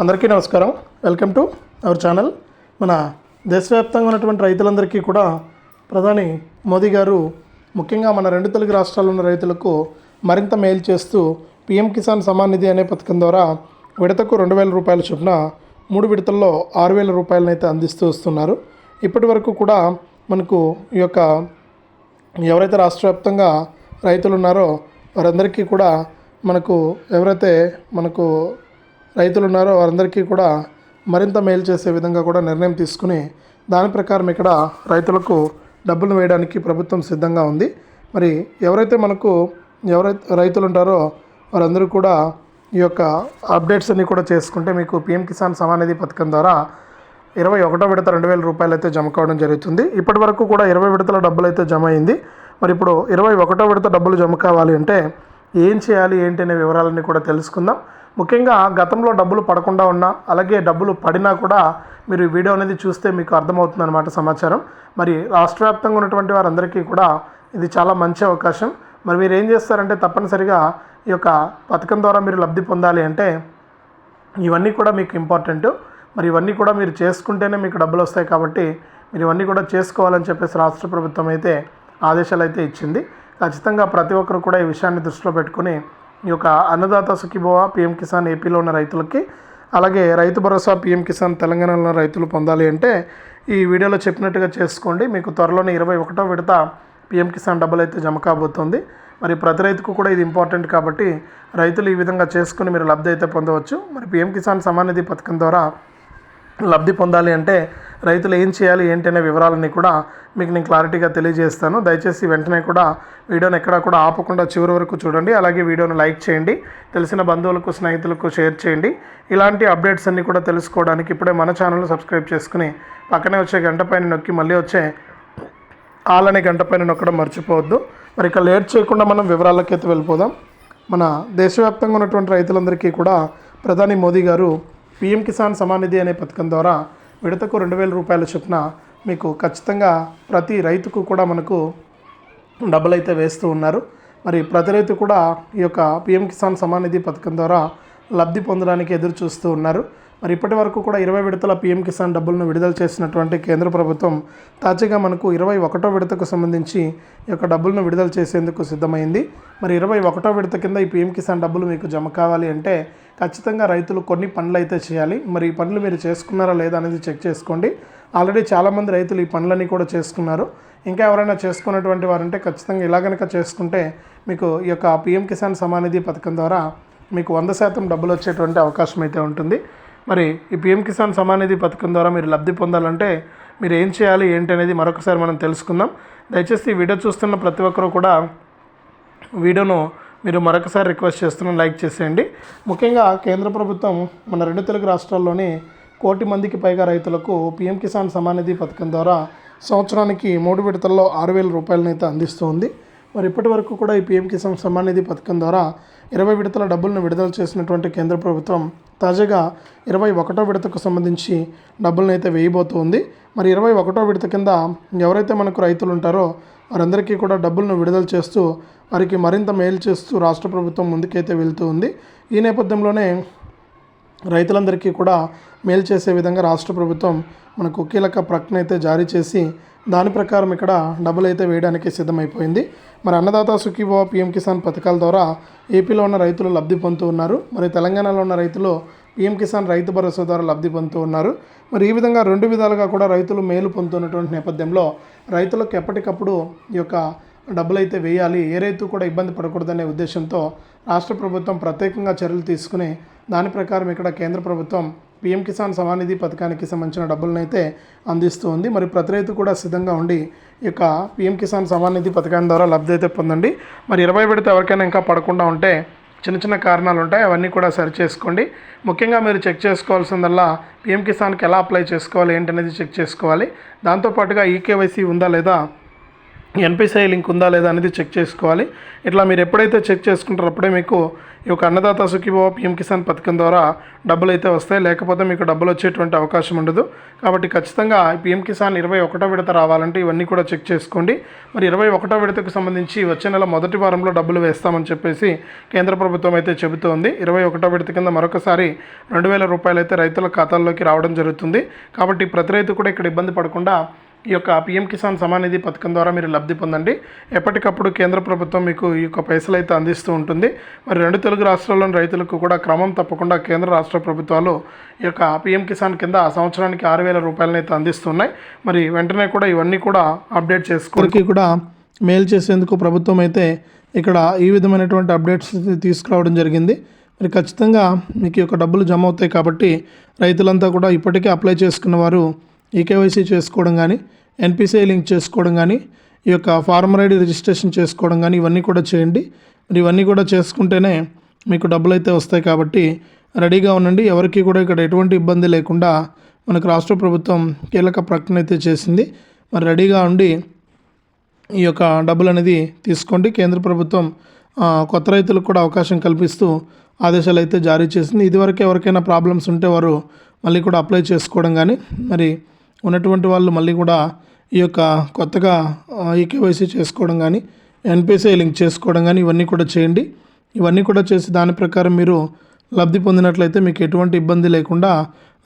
అందరికీ నమస్కారం. Welcome to our channel. మన దేశవ్యాప్తంగా ఉన్నటువంటి రైతులందరికీ కూడా ప్రధాని మోదీ గారు ముఖ్యంగా మన రెండు తెలుగు రాష్ట్రాల్లో ఉన్న రైతులకు మరింత మేలు చేస్తూ పీఎం కిసాన్ సమాన్ నిధి అనే పథకం ద్వారా విడతకు రెండు వేల రూపాయల చొప్పున మూడు విడతల్లో ఆరు వేల రూపాయలనైతే అందిస్తూ వస్తున్నారు. ఇప్పటి వరకు కూడా మనకు ఈ యొక్క ఎవరైతే రాష్ట్ర వ్యాప్తంగా రైతులు ఉన్నారో వారందరికీ కూడా మనకు ఎవరైతే మనకు రైతులు ఉన్నారో వారందరికీ కూడా మరింత మేలు చేసే విధంగా కూడా నిర్ణయం తీసుకుని దాని ప్రకారం ఇక్కడ రైతులకు డబ్బులు వేయడానికి ప్రభుత్వం సిద్ధంగా ఉంది. మరి ఎవరైతే మనకు ఎవరైతే రైతులు ఉంటారో వారందరూ కూడా ఈ యొక్క అప్డేట్స్ అన్నీ కూడా చేసుకుంటే మీకు పిఎం కిసాన్ సమానిధి పథకం ద్వారా ఇరవై ఒకటో విడత రెండు వేల రూపాయలు అయితే జమ కావడం జరుగుతుంది. ఇప్పటి వరకు కూడా ఇరవై విడతల డబ్బులు అయితే జమ అయింది. మరి ఇప్పుడు ఇరవై ఒకటో విడత డబ్బులు జమ కావాలి అంటే ఏం చేయాలి ఏంటి అనే వివరాలన్నీ కూడా తెలుసుకుందాం. ముఖ్యంగా గతంలో డబ్బులు పడకుండా ఉన్నా అలాగే డబ్బులు పడినా కూడా మీరు ఈ వీడియో అనేది చూస్తే మీకు అర్థమవుతుంది అనమాట సమాచారం. మరి రాష్ట్ర వ్యాప్తంగా ఉన్నటువంటి వారందరికీ కూడా ఇది చాలా మంచి అవకాశం. మరి మీరు ఏం చేస్తారంటే తప్పనిసరిగా ఈ యొక్క పథకం ద్వారా మీరు లబ్ధి పొందాలి అంటే ఇవన్నీ కూడా మీకు ఇంపార్టెంట్. మరి ఇవన్నీ కూడా మీరు చేసుకుంటేనే మీకు డబ్బులు వస్తాయి కాబట్టి మీరు ఇవన్నీ కూడా చేసుకోవాలని చెప్పేసి రాష్ట్ర ప్రభుత్వం అయితే ఆదేశాలు అయితే ఇచ్చింది. ఖచ్చితంగా ప్రతి ఒక్కరు కూడా ఈ విషయాన్ని దృష్టిలో పెట్టుకుని ఈ యొక్క అన్నదాత సుఖీభవ పిఎం కిసాన్ ఏపీలో ఉన్న రైతులకి అలాగే రైతు భరోసా పిఎం కిసాన్ తెలంగాణలో ఉన్న రైతులు పొందాలి అంటే ఈ వీడియోలో చెప్పినట్టుగా చేసుకోండి. మీకు త్వరలోనే ఇరవై ఒకటో విడత పిఎం కిసాన్ డబ్బులు అయితే జమ కాబోతుంది. మరి ప్రతి రైతుకు కూడా ఇది ఇంపార్టెంట్ కాబట్టి రైతులు ఈ విధంగా చేసుకుని మీరు లబ్ధి అయితే పొందవచ్చు. మరి పిఎం కిసాన్ సమానిధి పథకం ద్వారా లబ్ధి పొందాలి అంటే రైతులు ఏం చేయాలి ఏంటనే వివరాలన్నీ కూడా మీకు నేను క్లారిటీగా తెలియజేస్తాను. దయచేసి వెంటనే కూడా వీడియోని ఎక్కడా కూడా ఆపకుండా చివరి వరకు చూడండి. అలాగే వీడియోను లైక్ చేయండి. తెలిసిన బంధువులకు స్నేహితులకు షేర్ చేయండి. ఇలాంటి అప్డేట్స్ అన్నీ కూడా తెలుసుకోవడానికి ఇప్పుడే మన ఛానల్ సబ్స్క్రైబ్ చేసుకుని పక్కనే వచ్చే గంట పైన నొక్కి మళ్ళీ వచ్చే ఆల్ అనే గంట పైన నొక్కడం మర్చిపోవద్దు. మరి ఇక లేట్ చేయకుండా మనం వివరాలకి అయితే వెళ్ళిపోదాం. మన దేశవ్యాప్తంగా ఉన్నటువంటి రైతులందరికీ కూడా ప్రధాని మోదీ గారు పీఎం కిసాన్ సమానిధి అనే పథకం ద్వారా విడతకు రెండు వేల రూపాయల చొప్పున మీకు ఖచ్చితంగా ప్రతి రైతుకు కూడా మనకు డబ్బులు అయితే వేస్తూ ఉన్నారు. మరి ప్రతి రైతు కూడా ఈ యొక్క పిఎం కిసాన్ సమాన్ నిధి పథకం ద్వారా లబ్ధి పొందడానికి ఎదురు చూస్తూ ఉన్నారు. మరి ఇప్పటి వరకు కూడా ఇరవై విడతల పిఎం కిసాన్ డబ్బులను విడుదల చేసినటువంటి కేంద్ర ప్రభుత్వం తాజాగా మనకు ఇరవై ఒకటో విడతకు సంబంధించి ఈ యొక్క డబ్బులను విడుదల చేసేందుకు సిద్ధమైంది. మరి ఇరవై ఒకటో విడత కింద ఈ పిఎం కిసాన్ డబ్బులు మీకు జమ కావాలి అంటే ఖచ్చితంగా రైతులు కొన్ని పనులు అయితే చేయాలి. మరి ఈ పనులు మీరు చేసుకున్నారా లేదా అనేది చెక్ చేసుకోండి. ఆల్రెడీ చాలామంది రైతులు ఈ పనులన్నీ కూడా చేసుకున్నారు. ఇంకా ఎవరైనా చేసుకున్నటువంటి వారంటే ఖచ్చితంగా ఇలా కనుక చేసుకుంటే మీకు ఈ యొక్క పిఎం కిసాన్ సమానిధి పథకం ద్వారా మీకు వంద శాతం డబ్బులు వచ్చేటువంటి అవకాశం అయితే ఉంటుంది. మరి ఈ పిఎం కిసాన్ సమానిధి పథకం ద్వారా మీరు లబ్ధి పొందాలంటే మీరు ఏం చేయాలి ఏంటి అనేది మరొకసారి మనం తెలుసుకుందాం. దయచేసి ఈ వీడియో చూస్తున్న ప్రతి ఒక్కరూ కూడా వీడియోను మీరు మరొకసారి రిక్వెస్ట్ చేస్తున్నాను లైక్ చేసేయండి. ముఖ్యంగా కేంద్ర ప్రభుత్వం మన రెండు తెలుగు రాష్ట్రాల్లోని కోటి మందికి పైగా రైతులకు పీఎం కిసాన్ సమానిధి పథకం ద్వారా సంవత్సరానికి మూడు విడతల్లో ఆరు వేల రూపాయలనైతే అందిస్తోంది అందిస్తుంది. మరి ఇప్పటి వరకు కూడా ఈ పీఎం కిసాన్ సమ్మాన్ నిధి పథకం ద్వారా ఇరవై విడతల డబ్బులను విడుదల చేసినటువంటి కేంద్ర ప్రభుత్వం తాజాగా ఇరవై ఒకటో విడతకు సంబంధించి డబ్బులను అయితే వేయబోతోంది మరి ఇరవై ఒకటో విడత కింద ఎవరైతే మనకు రైతులు ఉంటారో వారందరికీ కూడా డబ్బులను విడుదల చేస్తూ వారికి మరింత మేలు చేస్తూ రాష్ట్ర ప్రభుత్వం ముందుకైతే వెళ్తూ ఉంది. ఈ నేపథ్యంలోనే రైతులందరికీ కూడా మేలు చేసే విధంగా రాష్ట్ర ప్రభుత్వం మనకు కీలక ప్రకటన అయితే జారీ చేసి దాని ప్రకారం ఇక్కడ డబ్బులు అయితే వేయడానికి సిద్ధమైపోయింది. మరి అన్నదాత సుఖీభవ పిఎం కిసాన్ పథకాల ద్వారా ఏపీలో ఉన్న రైతులు లబ్ధి పొందుతూ ఉన్నారు. మరి తెలంగాణలో ఉన్న రైతులు పిఎం కిసాన్ రైతు భరోసా ద్వారా లబ్ధి పొందుతూ ఉన్నారు. మరి ఈ విధంగా రెండు విధాలుగా కూడా రైతులు మేలు పొందుతున్నటువంటి నేపథ్యంలో రైతులకు ఎప్పటికప్పుడు ఈ యొక్క డబ్బులు అయితే వేయాలి ఏ రైతు కూడా ఇబ్బంది పడకూడదనే ఉద్దేశంతో రాష్ట్ర ప్రభుత్వం ప్రత్యేకంగా చర్యలు తీసుకుని దాని ప్రకారం ఇక్కడ కేంద్ర ప్రభుత్వం పీఎం కిసాన్ సమానిధి పథకానికి సంబంధించిన డబ్బులను అయితే అందిస్తూ ఉంది. మరి ప్రతి రైతు కూడా సిద్ధంగా ఉండి ఈ యొక్క పీఎం కిసాన్ సమానిధి నిధి పథకం ద్వారా లబ్ధి అయితే పొందండి. మరి ఇరవై విడత ఎవరికైనా ఇంకా పడకుండా ఉంటే చిన్న చిన్న కారణాలు ఉంటాయి అవన్నీ కూడా సరి చేసుకోండి. ముఖ్యంగా మీరు చెక్ చేసుకోవాల్సిందల్లా పిఎం కిసాన్కి ఎలా అప్లై చేసుకోవాలి ఏంటనేది చెక్ చేసుకోవాలి. దాంతోపాటుగా ఈకేవైసీ ఉందా లేదా ఎన్పిసిఐ లింక్ ఉందా లేదా అనేది చెక్ చేసుకోవాలి. ఇట్లా మీరు ఎప్పుడైతే చెక్ చేసుకుంటారో అప్పుడే మీకు ఈ యొక్క అన్నదాత సుఖీభవ పిఎం కిసాన్ పథకం ద్వారా డబ్బులు అయితే వస్తాయి. లేకపోతే మీకు డబ్బులు వచ్చేటువంటి అవకాశం ఉండదు. కాబట్టి ఖచ్చితంగా పిఎం కిసాన్ ఇరవై ఒకటో విడత రావాలంటే ఇవన్నీ కూడా చెక్ చేసుకోండి. మరి ఇరవై ఒకటో విడతకు సంబంధించి వచ్చే నెల మొదటి వారంలో డబ్బులు వేస్తామని చెప్పేసి కేంద్ర ప్రభుత్వం అయితే చెబుతోంది. ఇరవై ఒకటో విడత కింద మరొకసారి రెండు వేల రూపాయలు అయితే రైతుల ఖాతాల్లోకి రావడం జరుగుతుంది. కాబట్టి ప్రతి రైతు కూడా ఇక్కడ ఇబ్బంది పడకుండా ఈ యొక్క పిఎం కిసాన్ సమాన్ నిధి పథకం ద్వారా మీరు లబ్ధి పొందండి. ఎప్పటికప్పుడు కేంద్ర ప్రభుత్వం మీకు ఈ యొక్క పైసలు అయితే అందిస్తూ ఉంటుంది. మరి రెండు తెలుగు రాష్ట్రాల్లోని రైతులకు కూడా క్రమం తప్పకుండా కేంద్ర రాష్ట్ర ప్రభుత్వాలు ఈ యొక్క పిఎం కిసాన్ కింద సంవత్సరానికి ఆరు వేల రూపాయలను అయితే అందిస్తున్నాయి. మరి వెంటనే కూడా ఇవన్నీ కూడా అప్డేట్ చేసుకోవడానికి కూడా మెయిల్ చేసేందుకు ప్రభుత్వం అయితే ఇక్కడ ఈ విధమైనటువంటి అప్డేట్స్ తీసుకురావడం జరిగింది. మరి ఖచ్చితంగా మీకు ఈ యొక్క డబ్బులు జమ అవుతాయి కాబట్టి రైతులంతా కూడా ఇప్పటికే అప్లై చేసుకున్న వారు ఈకేవైసీ చేసుకోవడం కానీ ఎన్పిసిఐ లింక్ చేసుకోవడం కానీ ఈ యొక్క ఫార్మర్ ఐడి రిజిస్ట్రేషన్ చేసుకోవడం కానీ ఇవన్నీ కూడా చేయండి. మరి ఇవన్నీ కూడా చేసుకుంటేనే మీకు డబ్బులు అయితే వస్తాయి కాబట్టి రెడీగా ఉండండి. ఎవరికి కూడా ఇక్కడ ఎటువంటి ఇబ్బంది లేకుండా మనకు రాష్ట్ర ప్రభుత్వం కీలక ప్రకటన అయితే చేసింది. మరి రెడీగా ఉండి ఈ యొక్క డబ్బులు అనేది తీసుకోండి. కేంద్ర ప్రభుత్వం కొత్త రైతులకు కూడా అవకాశం కల్పిస్తూ ఆదేశాలు అయితే జారీ చేసింది. ఇదివరకు ఎవరికైనా ప్రాబ్లమ్స్ ఉంటే వారు మళ్ళీ కూడా అప్లై చేసుకోవడం కానీ మరి ఉన్నటువంటి వాళ్ళు మళ్ళీ కూడా ఈ యొక్క కొత్తగా ఈకేవైసీ చేసుకోవడం కానీ ఎన్పిసిఐ లింక్ చేసుకోవడం కానీ ఇవన్నీ కూడా చేయండి. ఇవన్నీ కూడా చేసి దాని ప్రకారం మీరు లబ్ధి పొందినట్లయితే మీకు ఎటువంటి ఇబ్బంది లేకుండా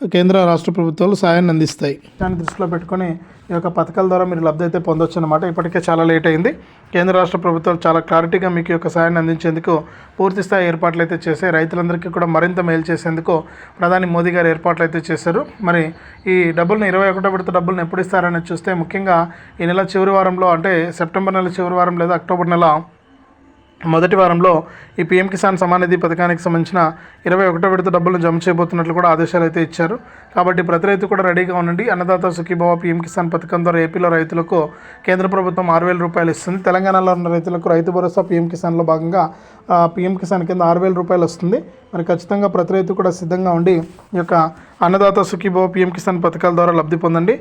కేంద్ర రాష్ట్ర ప్రభుత్వాలు సాయాన్ని అందిస్తాయి. దాన్ని దృష్టిలో పెట్టుకొని ఈ యొక్క పథకాల ద్వారా మీరు లబ్ధి అయితే పొందొచ్చు అనమాట ఇప్పటికే చాలా లేట్ అయింది. కేంద్ర రాష్ట్ర ప్రభుత్వాలు చాలా క్లారిటీగా మీకు యొక్క సాయాన్ని అందించేందుకు పూర్తి స్థాయి ఏర్పాట్లు అయితే చేశాయి. రైతులందరికీ కూడా మరింత మేలు చేసేందుకు ప్రధాని మోదీ గారు ఏర్పాట్లు అయితే చేశారు. మరి ఈ డబ్బులను ఇరవై ఒకటో విడత డబ్బులను ఎప్పుడు ఇస్తారని చూస్తే ముఖ్యంగా ఈ నెల చివరి వారంలో అంటే సెప్టెంబర్ నెల చివరి వారం లేదా అక్టోబర్ నెల మొదటి వారంలో ఈ పీఎం కిసాన్ సమానిధి పథకానికి సంబంధించిన ఇరవై ఒకటో విడత డబ్బులను జమ చేయబోతున్నట్లు కూడా ఆదేశాలు అయితే ఇచ్చారు. కాబట్టి ప్రతి రైతు కూడా రెడీగా ఉండండి. అన్నదాత సుఖీభావ పీఎం కిసాన్ పథకం ద్వారా ఏపీలో రైతులకు కేంద్ర ప్రభుత్వం ఆరు వేల రూపాయలు ఇస్తుంది. తెలంగాణలో ఉన్న రైతులకు రైతు భరోసా పీఎం కిసాన్లో భాగంగా పీఎం కిసాన్ కింద ఆరు వేల రూపాయలు వస్తుంది. మరి ఖచ్చితంగా ప్రతి రైతు కూడా సిద్ధంగా ఉండి ఈ యొక్క అన్నదాత సుఖీభావ పీఎం కిసాన్ పథకాల ద్వారా లబ్ధి పొందండి.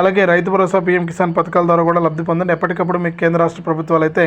అలాగే రైతు భరోసా పీఎం కిసాన్ పథకాల ద్వారా కూడా లబ్ధి పొందండి. ఎప్పటికప్పుడు మీకు కేంద్ర రాష్ట్ర ప్రభుత్వాలు అయితే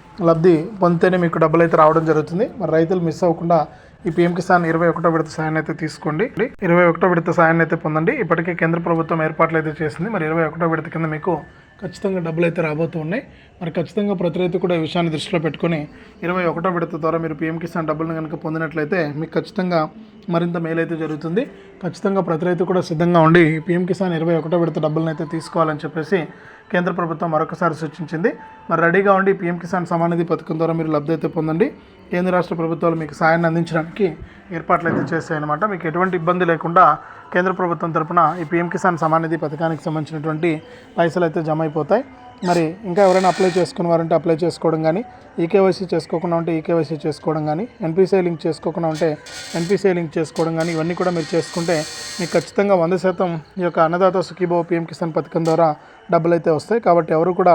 లబ్ధి పొందితేనే మీకు డబ్బులు అయితే రావడం జరుగుతుంది. మరి రైతులు మిస్ అవ్వకుండా ఈ పీఎం కిసాన్ ఇరవై ఒకటో విడత సాయాన్ని అయితే తీసుకోండి. ఇరవై ఒకటో విడత సాయాన్ని అయితే పొందండి. ఇప్పటికే కేంద్ర ప్రభుత్వం ఏర్పాట్లు అయితే చేసింది. మరి ఇరవై ఒకటో విడత కింద మీకు ఖచ్చితంగా డబ్బులు అయితే రాబోతూ ఉన్నాయి. మరి ఖచ్చితంగా ప్రతి రైతు కూడా ఈ విషయాన్ని దృష్టిలో పెట్టుకొని ఇరవై ఒకటో విడత ద్వారా మీరు పీఎం కిసాన్ డబ్బులను కనుక పొందినట్లయితే మీకు ఖచ్చితంగా మరింత మేలైతే జరుగుతుంది. ఖచ్చితంగా ప్రతి రైతు కూడా సిద్ధంగా ఉండి పీఎం కిసాన్ ఇరవై ఒకటో విడత డబ్బులను అయితే తీసుకోవాలని చెప్పేసి కేంద్ర ప్రభుత్వం మరొకసారి సూచించింది. మరి రెడీగా ఉండి పీఎం కిసాన్ సమానిధి పథకం ద్వారా మీరు లబ్ధి అయితే పొందండి. కేంద్ర రాష్ట్ర ప్రభుత్వాలు మీకు సాయాన్ని అందించడానికి ఏర్పాట్లు అయితే చేశాయన్నమాట. మీకు ఎటువంటి ఇబ్బంది లేకుండా కేంద్ర ప్రభుత్వం తరపున ఈ పీఎం కిసాన్ సమానిధి పథకానికి సంబంధించినటువంటి పైసలు అయితే జమ అయిపోతాయి. మరి ఇంకా ఎవరైనా అప్లై చేసుకున్నవారంటే అప్లై చేసుకోవడం కానీ ఈకేవైసీ చేసుకోకుండా ఉంటే ఈకేవైసీ చేసుకోవడం కానీ ఎన్పిసిఐ లింక్ చేసుకోకుండా ఉంటే ఎన్పిసిఐ లింక్ చేసుకోవడం కానీ ఇవన్నీ కూడా మీరు చేసుకుంటే మీకు ఖచ్చితంగా వంద శాతం ఈ యొక్క అన్నదాత సుఖీభావ పిఎం కిసాన్ పథకం ద్వారా డబ్బులు అయితే వస్తాయి. కాబట్టి ఎవరు కూడా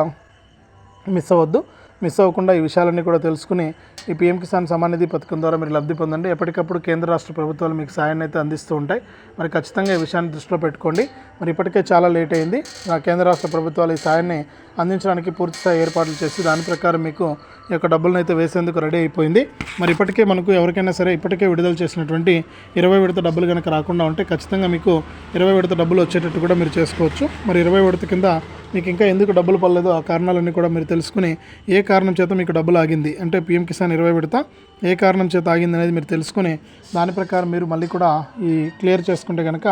మిస్ అవ్వద్దు. మిస్ అవ్వకుండా ఈ విషయాలన్నీ కూడా తెలుసుకుని ఈ పీఎం కిసాన్ సమానిధి పథకం ద్వారా మీరు లబ్ధి పొందండి. ఎప్పటికప్పుడు కేంద్ర రాష్ట్ర ప్రభుత్వాలు మీకు సాయాన్ని అయితే అందిస్తూ ఉంటాయి. మరి ఖచ్చితంగా ఈ విషయాన్ని దృష్టిలో పెట్టుకోండి. మరి ఇప్పటికే చాలా లేట్ అయింది. నా కేంద్ర రాష్ట్ర ప్రభుత్వాలు ఈ సాయాన్ని అందించడానికి పూర్తిగా ఏర్పాట్లు చేసి దాని ప్రకారం మీకు ఈ యొక్క డబ్బులను అయితే వేసేందుకు రెడీ అయిపోయింది. మరి ఇప్పటికే మనకు ఎవరికైనా సరే ఇప్పటికే విడుదల చేసినటువంటి ఇరవై విడత డబ్బులు కనుక రాకుండా ఉంటే ఖచ్చితంగా మీకు ఇరవై విడత డబ్బులు వచ్చేటట్టు కూడా మీరు చేసుకోవచ్చు. మరి ఇరవై విడత కింద మీకు ఇంకా ఎందుకు డబ్బులు పడలేదు? ఆ కారణాలన్నీ కూడా మీరు తెలుసుకుని ఏ కారణం చేత మీకు డబ్బులు ఆగింది? అంటే పీఎం కిసాన్ ఇరవై విడత ఏ కారణం చేత ఆగింది అనేది మీరు తెలుసుకుని దాని ప్రకారం మీరు మళ్ళీ కూడా ఈ క్లియర్ చేసుకుంటే కనుక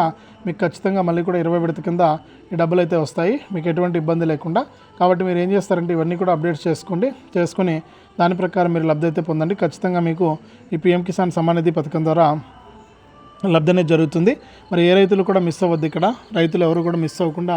మీకు ఖచ్చితంగా మళ్ళీ కూడా ఇరవై విడత కింద ఈ డబ్బులు అయితే వస్తాయి. మీకు ఎటువంటి ఇబ్బంది లేకుండా. కాబట్టి మీరు ఏం చేస్తారంటే ఇవన్నీ కూడా అప్డేట్స్ చేసుకోండి. చేసుకుని దాని ప్రకారం మీరు లబ్ధి అయితే పొందండి. ఖచ్చితంగా మీకు ఈ పీఎం కిసాన్ సమానిధి పథకం ద్వారా లబ్ధి అనేది జరుగుతుంది. మరి ఏ రైతులు కూడా మిస్ అవ్వద్దు ఇక్కడ. రైతులు ఎవరు కూడా మిస్ అవ్వకుండా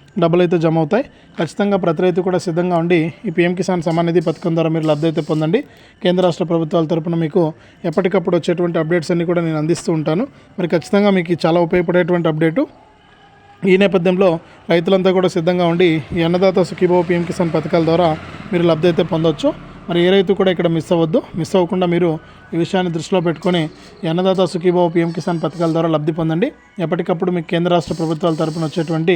డబ్బులు అయితే జమ అవుతాయి ఖచ్చితంగా ప్రతి రైతు కూడా సిద్ధంగా ఉండి ఈ పీఎం కిసాన్ సమాన్ నిధి పథకం ద్వారా మీరు లబ్ధి అయితే పొందండి. కేంద్ర రాష్ట్ర ప్రభుత్వాల తరపున మీకు ఎప్పటికప్పుడు వచ్చేటువంటి అప్డేట్స్ అన్నీ కూడా నేను అందిస్తూ ఉంటాను. మరి ఖచ్చితంగా మీకు చాలా ఉపయోగపడేటువంటి అప్డేటు. ఈ నేపథ్యంలో రైతులంతా కూడా సిద్ధంగా ఉండి ఈ అన్నదాత సుఖీభావ పీఎం కిసాన్ పథకాల ద్వారా మీరు లబ్ధి అయితే పొందొచ్చు. మరి ఏ రైతు కూడా ఇక్కడ మిస్ అవ్వద్దు. మిస్ అవ్వకుండా మీరు ఈ విషయాన్ని దృష్టిలో పెట్టుకొని అన్నదాత సుఖీభావ పీఎం కిసాన్ పథకాల ద్వారా లబ్ధి పొందండి. ఎప్పటికప్పుడు మీకు కేంద్ర రాష్ట్ర ప్రభుత్వాల తరపున వచ్చేటువంటి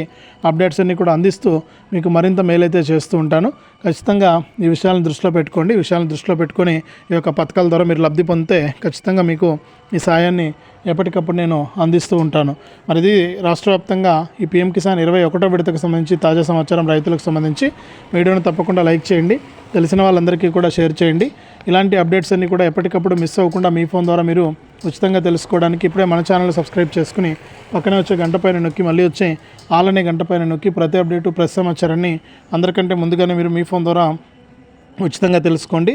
అప్డేట్స్ అన్ని కూడా అందిస్తూ మీకు మరింత మేలైతే చేస్తూ ఉంటాను. ఖచ్చితంగా ఈ విషయాలను దృష్టిలో పెట్టుకోండి. ఈ విషయాలను దృష్టిలో పెట్టుకొని ఈ యొక్క పథకాల ద్వారా మీరు లబ్ధి పొందితే ఖచ్చితంగా మీకు ఈ సాయాన్ని ఎప్పటికప్పుడు నేను అందిస్తూ ఉంటాను. మరి ఇది రాష్ట్ర వ్యాప్తంగా ఈ పీఎం కిసాన్ ఇరవై ఒకటో విడతకు సంబంధించి తాజా సమాచారం రైతులకు సంబంధించి. వీడియోను తప్పకుండా లైక్ చేయండి. తెలిసిన వాళ్ళందరికీ కూడా షేర్ చేయండి. ఇలాంటి అప్డేట్స్ అన్నీ కూడా ఎప్పటికప్పుడు మిస్ అవ్వకుండా మీ ఫోన్ ద్వారా మీరు ఉచితంగా తెలుసుకోవడానికి ఇప్పుడే మన ఛానల్ సబ్స్క్రైబ్ చేసుకుని పక్కనే వచ్చే గంట పైన నొక్కి మళ్ళీ వచ్చే ఆలనే గంట పైన నొక్కి ప్రతి అప్డేటు ప్రతి సమాచారాన్ని అందరికంటే ముందుగానే మీరు మీ ఫోన్ ద్వారా ఉచితంగా తెలుసుకోండి.